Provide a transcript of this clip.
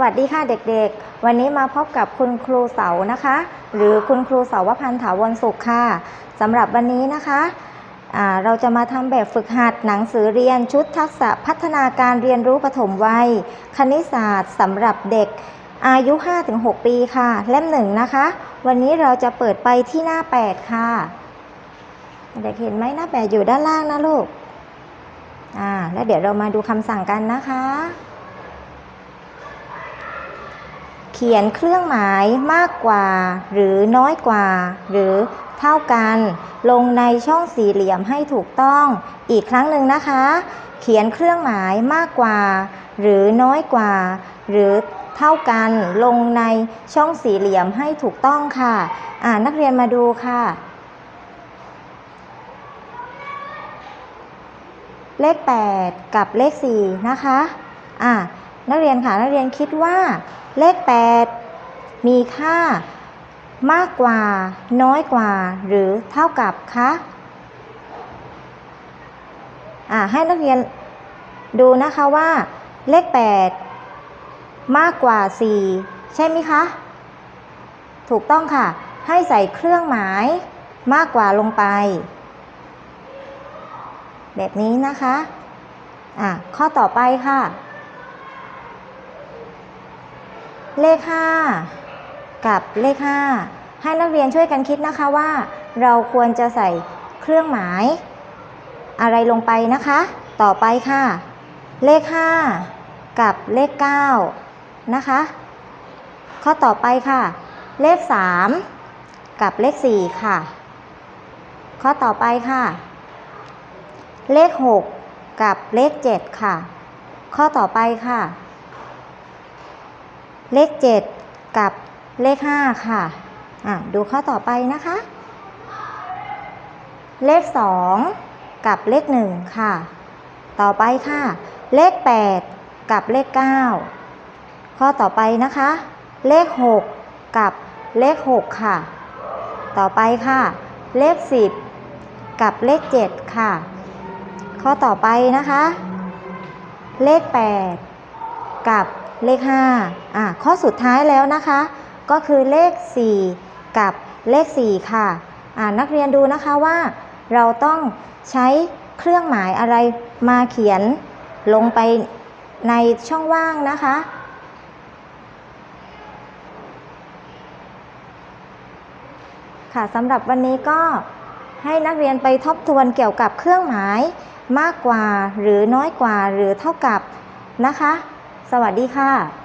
วัสดีค่ะเด็กๆ วันนี้มาพบกับคุณครูเสานะคะ หรือคุณครูเสาวพันธ์ถาวรสุขค่ะสำหรับวันนี้นะคะเราจะมาทำแบบฝึกหัดหนังสือเรียนชุดทักษะพัฒนาการเรียนรู้ปฐมวัย คณิตศาสตร์สำหรับเด็กอายุ 5-6 ปีค่ะ เล่มหนึ่งนะคะ วันนี้เราจะเปิดไปที่หน้า 8 ค่ะ เด็กเห็นไหมหน้า 8 อยู่ด้านล่างนะลูกอ่าแล้วเดี๋ยวเรามาดูคำสั่งกันนะคะ เขียนเครื่องหมายมากกว่า หรือน้อยกว่า หรือเท่ากัน ลงในช่องสี่เหลี่ยมให้ถูกต้อง อีกครั้งหนึ่งนะคะ เขียนเครื่องหมายมากกว่า หรือน้อยกว่า หรือเท่ากันลงในช่องสี่เหลี่ยมให้ถูกต้องค่ะอ่านักเรียนมาดูค่ะ เลข 8 กับเลข 4 นะคะอ่านักเรียนค่ะนักเรียนคิดว่า เลข 8 มีค่ามากกว่า น้อยกว่า หรือเท่ากับคะอ่าให้นักเรียนดูนะคะว่า เลข 8 มากกว่า 4 ใช่ไหมคะ ถูกต้องค่ะ ให้ใส่เครื่องหมายมากกว่าลงไป แบบนี้นะคะ อะ ข้อต่อไปค่ะ เลข 5 กับเลข 5 ให้นักเรียนช่วยกันคิดนะคะว่า เราควรจะใส่เครื่องหมาย อะไรลงไปนะคะ ต่อไปค่ะ เลข 5 กับเลข 9 นะคะ ข้อต่อไปค่ะ เลข 3 กับเลข 4 ค่ะ ข้อต่อไปค่ะ เลข 6 กับเลข 7 ค่ะ ข้อต่อไปค่ะ เลข 7 กับเลข 5 ค่ะอะ ดูข้อต่อไปนะคะ เลข 2 กับเลข 1 ค่ะ ต่อไปค่ะ เลข 8 กับเลข 9 ข้อต่อไปนะคะ เลข 6 กับเลข 6 ค่ะ ต่อไปค่ะ เลข 10 กับเลข 7 ค่ะ ข้อต่อไปนะคะ เลข 8 กับ เลข5อะข้อสุดท้ายแล้วนะคะ ก็คือเลข 4 กับเลข 4 ค่ะอ่านักเรียนดูนะคะว่า เราต้องใช้เครื่องหมายอะไรมาเขียนลงไปในช่องว่างนะคะ ค่ะสำหรับวันนี้ก็ให้นักเรียนไปทบทวนเกี่ยวกับเครื่องหมายมากกว่าหรือน้อยกว่าหรือเท่ากับนะคะ สวัสดีค่ะ